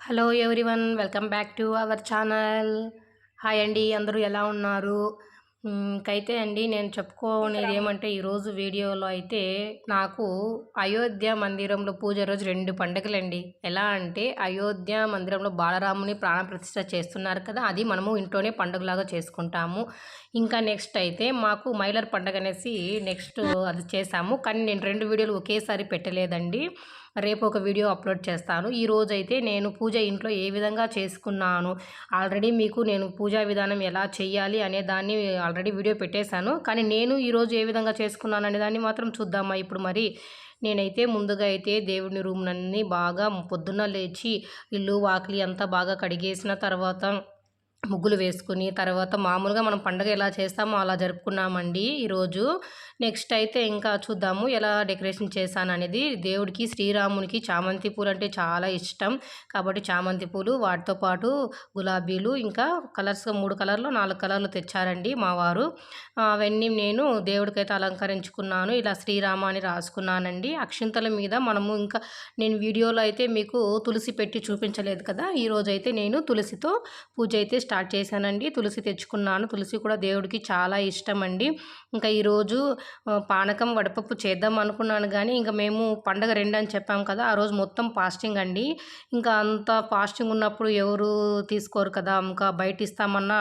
Hello everyone welcome back to our channel hi అండి అందరూ ఎలా ఉన్నారు? మ్, ఇంకైతే అండి నేను చెప్పుకోనేది ఏమంటే ఈరోజు వీడియోలో అయితే నాకు అయోధ్య మందిరంలో పూజ రోజు రెండు పండుగలండి. ఎలా అంటే అయోధ్య మందిరంలో బాలరాముని ప్రాణప్రతిష్ఠ చేస్తున్నారు కదా అది మనము ఇంట్లోనే పండుగలాగా చేసుకుంటాము. ఇంకా నెక్స్ట్ అయితే మాకు మైలర్ పండుగ అనేసి నెక్స్ట్ అది చేసాము. కానీ నేను రెండు వీడియోలు ఒకేసారి పెట్టలేదండి. రేపు ఒక వీడియో అప్లోడ్ చేస్తాను. ఈ అయితే నేను పూజ ఇంట్లో ఏ విధంగా చేసుకున్నాను ఆల్రెడీ మీకు నేను పూజా విధానం ఎలా చేయాలి అనే దాన్ని ఆల్రెడీ వీడియో పెట్టేశాను. కానీ నేను ఈరోజు ఏ విధంగా చేసుకున్నాను అనే దాన్ని మాత్రం చూద్దామా? ఇప్పుడు మరి నేనైతే ముందుగా అయితే దేవుని రూమ్నన్నీ బాగా పొద్దున్న లేచి ఇల్లు వాకిలి అంతా బాగా కడిగేసిన తర్వాత ముగ్గులు వేసుకుని తర్వాత మామూలుగా మనం పండగ ఎలా చేస్తామో అలా జరుపుకున్నామండి. ఈరోజు నెక్స్ట్ అయితే ఇంకా చూద్దాము ఎలా డెకరేషన్ చేశాను అనేది దేవుడికి శ్రీరామునికి చామంతి పూలు అంటే చాలా ఇష్టం. కాబట్టి చామంతి పూలు వాటితో పాటు గులాబీలు ఇంకా కలర్స్ మూడు కలర్లు నాలుగు కలర్లు తెచ్చారండి మా వారు. అవన్నీ నేను దేవుడికైతే అలంకరించుకున్నాను. ఇలా శ్రీరామ అని రాసుకున్నానండి. అక్షింతల మీద మనము ఇంకా నేను వీడియోలో అయితే మీకు తులసి పెట్టి చూపించలేదు కదా ఈరోజు అయితే నేను తులసితో పూజ అయితే స్టార్ట్ చేశానండి. తులసి తెచ్చుకున్నాను. తులసి కూడా దేవుడికి చాలా ఇష్టం అండి ఇంకా ఈరోజు పానకం వడపప్పు చేద్దాం అనుకున్నాను కానీ ఇంకా మేము పండగ రెండు అని చెప్పాం కదా ఆ రోజు మొత్తం ఫాస్టింగ్ అండి. ఇంకా అంత ఫాస్టింగ్ ఉన్నప్పుడు ఎవరు తీసుకోరు కదా ఇంకా బయట ఇస్తామన్నా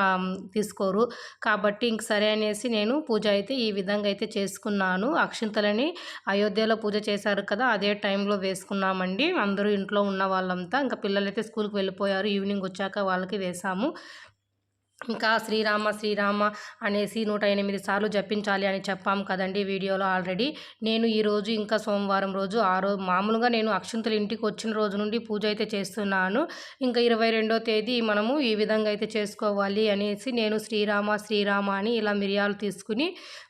తీసుకోరు. కాబట్టి ఇంక సరే అనేసి నేను పూజ అయితే ఈ విధంగా అయితే చేసుకున్నాను. అక్షింతలని అయోధ్యలో పూజ చేశారు కదా అదే టైంలో వేసుకున్నామండి. అందరూ ఇంట్లో ఉన్న వాళ్ళంతా ఇంకా పిల్లలైతే స్కూల్కి వెళ్ళిపోయారు ఈవినింగ్ వచ్చాక వాళ్ళకి వేసాము. ఇంకా శ్రీరామ శ్రీరామ అనేసి నూట ఎనిమిది సార్లు జపించాలి అని చెప్పాం కదండి వీడియోలో ఆల్రెడీ. నేను ఈరోజు ఇంకా సోమవారం రోజు ఆ రోజు మామూలుగా నేను అక్షంతులు ఇంటికి వచ్చిన రోజు నుండి పూజ అయితే చేస్తున్నాను. ఇంకా ఇరవై రెండో తేదీ మనము ఈ విధంగా అయితే చేసుకోవాలి అనేసి నేను శ్రీరామ శ్రీరామ అని ఇలా మిరియాలు తీసుకుని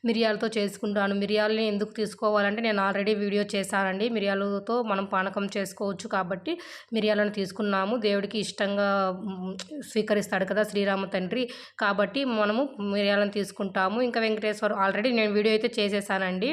మిరియాలతో చేసుకుంటాను. మిరియాలని ఎందుకు తీసుకోవాలంటే నేను ఆల్రెడీ వీడియో చేశానండి. మిరియాలతో మనం పానకం చేసుకోవచ్చు కాబట్టి మిరియాలను తీసుకున్నాము. దేవుడికి ఇష్టంగా స్వీకరిస్తాడు కదా శ్రీరామ తండ్రి. కాబట్టి మనము మిరియాలను తీసుకుంటాము. ఇంకా వెంకటేశ్వర ఆల్రెడీ నేను వీడియో అయితే చేసేసానండి.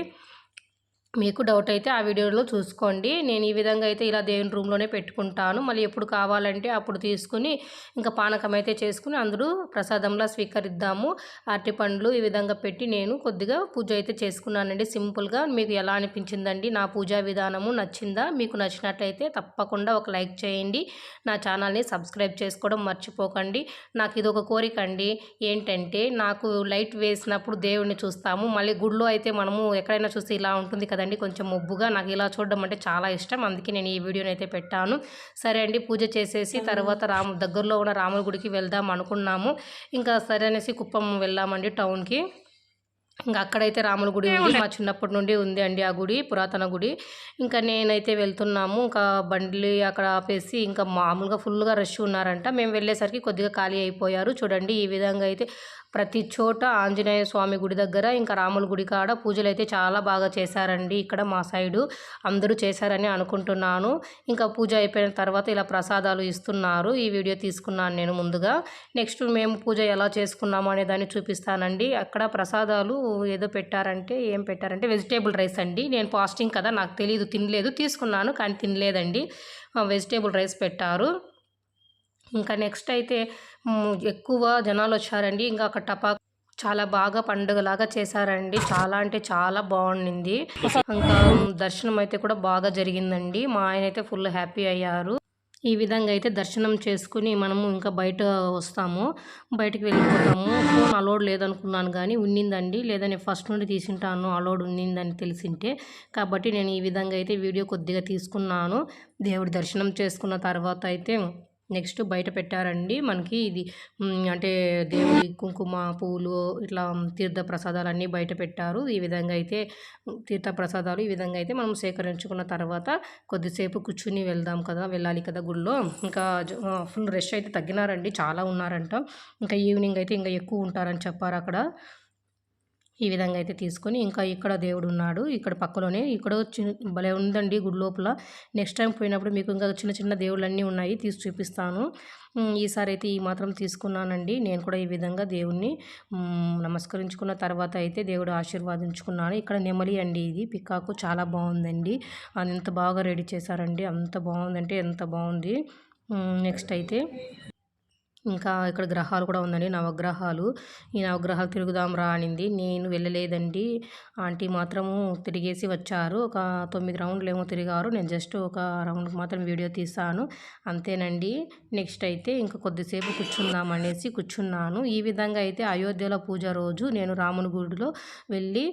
మీకు డౌట్ అయితే ఆ వీడియోలో చూసుకోండి. నేను ఈ విధంగా అయితే ఇలా దేవుని రూమ్లోనే పెట్టుకుంటాను. మళ్ళీ ఎప్పుడు కావాలంటే అప్పుడు తీసుకుని ఇంకా పానకం అయితే చేసుకుని అందరూ ప్రసాదంలా స్వీకరిద్దాము. అరటి పండ్లు ఈ విధంగా పెట్టి నేను కొద్దిగా పూజ అయితే చేసుకున్నానండి. సింపుల్గా మీకు ఎలా అనిపించిందండి? నా పూజా విధానము నచ్చిందా? మీకు నచ్చినట్లయితే తప్పకుండా ఒక లైక్ చేయండి. నా ఛానల్ని సబ్స్క్రైబ్ చేసుకోవడం మర్చిపోకండి. నాకు ఇది ఒక కోరిక అండి. ఏంటంటే నాకు లైట్ వేసినప్పుడు దేవుడిని చూస్తాము. మళ్ళీ గుడిలో అయితే మనము ఎక్కడైనా చూస్తే ఇలా ఉంటుంది కదండి. కొంచెం మొబ్బుగా నాకు ఇలా చూడడం అంటే చాలా ఇష్టం. అందుకే నేను ఈ వీడియోని అయితే పెట్టాను. సరే అండి పూజ చేసేసి తర్వాత రాము దగ్గరలో ఉన్న రాముల గుడికి వెళ్దాం అనుకున్నాము. ఇంకా సరే అనేసి కుప్పం వెళ్ళామండి టౌన్కి. ఇంకా అక్కడైతే రాముల గుడి ఉంది. మా చిన్నప్పటి నుండి ఉంది అండి ఆ గుడి పురాతన గుడి. ఇంకా నేనైతే వెళ్తున్నాము. ఇంకా బండ్లు అక్కడ ఆపేసి ఇంకా మామూలుగా ఫుల్గా రష్ ఉన్నారంట. మేము వెళ్ళేసరికి కొద్దిగా ఖాళీ అయిపోయారు. చూడండి ఈ విధంగా అయితే ప్రతి చోట ఆంజనేయ స్వామి గుడి దగ్గర ఇంకా రాముల గుడి కాడ పూజలు అయితే చాలా బాగా చేశారండి. ఇక్కడ మా సైడు అందరూ చేశారని అనుకుంటున్నాను. ఇంకా పూజ అయిపోయిన తర్వాత ఇలా ప్రసాదాలు ఇస్తున్నారు. ఈ వీడియో తీసుకున్నాను నేను ముందుగా. నెక్స్ట్ మేము పూజ ఎలా చేసుకున్నాము అనే దాన్ని చూపిస్తానండి. అక్కడ ప్రసాదాలు ఏదో పెట్టారంటే ఏం పెట్టారంటే వెజిటేబుల్ రైస్ అండి. నేను ఫాస్టింగ్ కదా నాకు తెలియదు తినలేదు తీసుకున్నాను కానీ తినలేదండి. వెజిటేబుల్ రైస్ పెట్టారు. ఇంకా నెక్స్ట్ అయితే ఎక్కువ జనాలు వచ్చారండి ఇంకా అక్కడ టపాక్ చాలా బాగా పండుగలాగా చేశారండి. చాలా అంటే చాలా బాగుండింది. ఇంకా దర్శనం అయితే కూడా బాగా జరిగిందండి. మా ఆయన అయితే ఫుల్ హ్యాపీ అయ్యారు. ఈ విధంగా అయితే దర్శనం చేసుకుని మనము ఇంకా బయట వస్తాము. బయటకు వెళ్ళిపోతాము. ఫోన్ అలోడ్ లేదనుకున్నాను కానీ ఉన్నిందండి. లేదా నేను ఫస్ట్ నుండి తీసింటాను. అలోడ్ ఉన్నిందని తెలిసింటే. కాబట్టి నేను ఈ విధంగా అయితే వీడియో కొద్దిగా తీసుకున్నాను. దేవుడి దర్శనం చేసుకున్న తర్వాత అయితే నెక్స్ట్ బయట పెట్టారండి. మనకి ఇది అంటే దేవుడి కుంకుమ పూలు ఇట్లా తీర్థ ప్రసాదాలు అన్నీ బయట పెట్టారు. ఈ విధంగా అయితే తీర్థ ప్రసాదాలు ఈ విధంగా అయితే మనం సేకరించుకున్న తర్వాత కొద్దిసేపు కూర్చుని వెళ్దాం కదా వెళ్ళాలి కదా గుళ్ళో. ఇంకా ఫుల్ రష్ అయితే తగ్గినారండి. చాలా ఉన్నారంట. ఇంకా ఈవినింగ్ అయితే ఇంకా ఎక్కువ ఉంటారని చెప్పారు అక్కడ. ఈ విధంగా అయితే తీసుకొని ఇంకా ఇక్కడ దేవుడు ఉన్నాడు ఇక్కడ పక్కలోనే ఇక్కడ చిన్న భలే ఉందండి గుడి లోపల. నెక్స్ట్ టైం పోయినప్పుడు మీకు ఇంకా చిన్న చిన్న దేవుళ్ళన్నీ ఉన్నాయి తీసి చూపిస్తాను. ఈసారి అయితే ఈ మాత్రం తీసుకున్నానండి. నేను కూడా ఈ విధంగా దేవుణ్ణి నమస్కరించుకున్న తర్వాత అయితే దేవుడు ఆశీర్వాదించుకున్నాను ఇక్కడ నెమలి అండి ఇది పికాకు చాలా బాగుందండి. అది ఎంత బాగా రెడీ చేశారండి. అంత బాగుందంటే ఎంత బాగుంది. నెక్స్ట్ అయితే ఇంకా ఇక్కడ గ్రహాలు కూడా ఉందండి. నవగ్రహాలు. ఈ నవగ్రహాలు తిరుగుదాం రా అనింది. నేను వెళ్ళలేదండి. ఆంటీ మాత్రము తిరిగేసి వచ్చారు. ఒక తొమ్మిది రౌండ్లు ఏమో తిరిగారు. నేను జస్ట్ ఒక రౌండ్ మాత్రం వీడియో తీసాను అంతేనండి. నెక్స్ట్ అయితే ఇంకా కొద్దిసేపు కూర్చుందాం అనేసి కూర్చున్నాను. ఈ విధంగా అయితే అయోధ్యలో పూజ రోజు నేను రాముని గుడిలో వెళ్ళి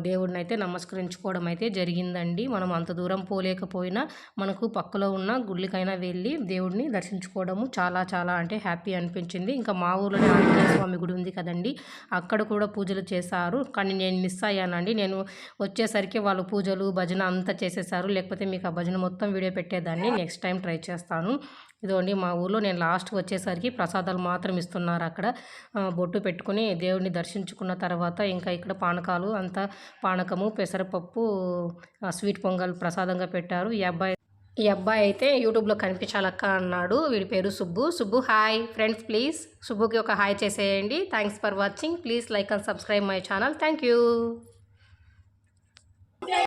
దేవుడిని అయితే నమస్కరించుకోవడం అయితే జరిగిందండి. మనం అంత దూరం పోలేకపోయినా మనకు పక్కలో ఉన్న గుళ్ళకైనా వెళ్ళి దేవుడిని దర్శించుకోవడము చాలా చాలా అంటే అంటే హ్యాపీ అనిపించింది. ఇంకా మా ఊర్లోనే ఆంజనేయ స్వామి గుడి ఉంది కదండి. అక్కడ కూడా పూజలు చేశారు. కానీ నేను మిస్ అయ్యానండి. నేను వచ్చేసరికి వాళ్ళు పూజలు భజన అంతా చేసేసారు. లేకపోతే మీకు ఆ భజన మొత్తం వీడియో పెట్టేదాన్ని. నెక్స్ట్ టైం ట్రై చేస్తాను. ఇదిగోండి మా ఊర్లో నేను లాస్ట్కి వచ్చేసరికి ప్రసాదాలు మాత్రం ఇస్తున్నారు అక్కడ. బొట్టు పెట్టుకుని దేవుడిని దర్శించుకున్న తర్వాత ఇంకా ఇక్కడ పానకాలు అంతా పానకము పెసరపప్పు స్వీట్ పొంగల్ ప్రసాదంగా పెట్టారు. ఈ అబ్బాయి ఈ అబ్బాయి అయితే యూట్యూబ్లో కనిపించాలక్క అన్నాడు. వీడి పేరు Subbu. Subbu hi friends please. సుబ్బుకి ఒక హాయ్ చేసేయండి. Thanks for watching. Please like and subscribe my channel. Thank you.